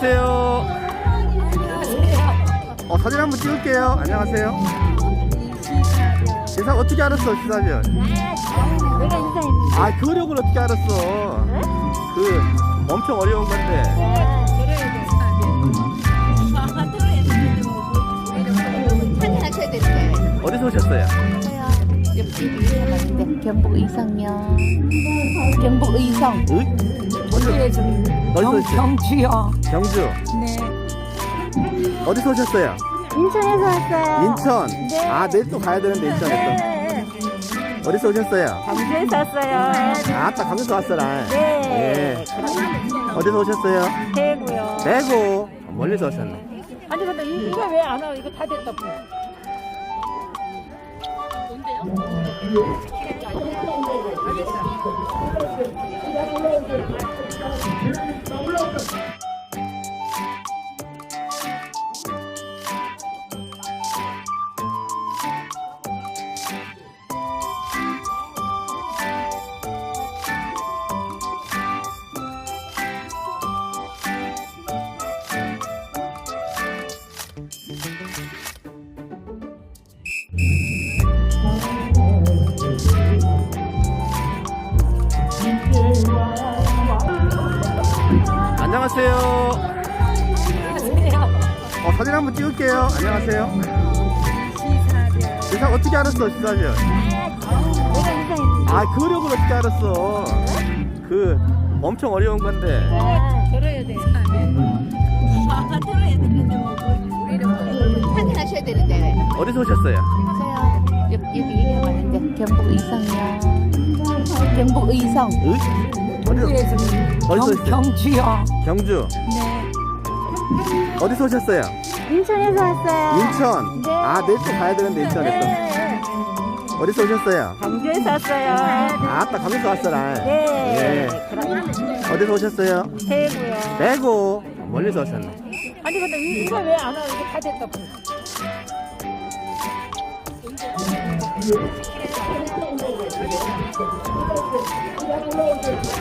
안녕하세요. 어, 사진 한번 찍을게요. 안녕하세요. 세상 어떻게 알았어, 시사면? 내가 인사했지. 아, 교력을 어떻게 알았어? 그, 엄청 어려운 건데. 어디서 오셨어요? 경북 의성면 경북 의성 으? 어디서, 어디서 오셨어요? 경주요. 경주. 네. 어디서 오셨어요? 인천에서 왔어요. 인천. 네. 아, 내일 또 가야 되는데, 인천에 네. 또. 어디서 오셨어요? 경주에서 왔어요. 아, 아따, 강에서 왔어라. 네. 예. 어디서 오셨어요? 대구요. 대구. 멀리서 오셨네. 아니 근데 이- 이거 왜 안 와? 이거 다 됐다고. 안녕하세요. 어, 사진 한번 찍을게요. 안녕하세요. 시사 어떻게 알았어, 시사별? 내가 인사했는데. 아, 그걸 어떻게 알았어? 그 엄청 어려운 건데. 들어야 돼. 어디서 오셨어요? 저요. 옆 여기 얘기해봤는데 경북 의성요. 경북 의성. 의? 어디서, 어디서 오셨어요? 경주요. 경주. 네. 어디서 오셨어요? 인천에서 왔어요. 인천. 네. 아, 내일 또 가야 되는데, 인천에 네. 또. 어디서 오셨어요? 경주에서 왔어요. 아, 아따, 강에서 왔어라. 네. 예. 그럼 어디서 오셨어요? 대구요. 대구. 멀리서 오셨네. 아니 근데 이- 이거 왜안 와? 이거 다 됐다고. Congratulations.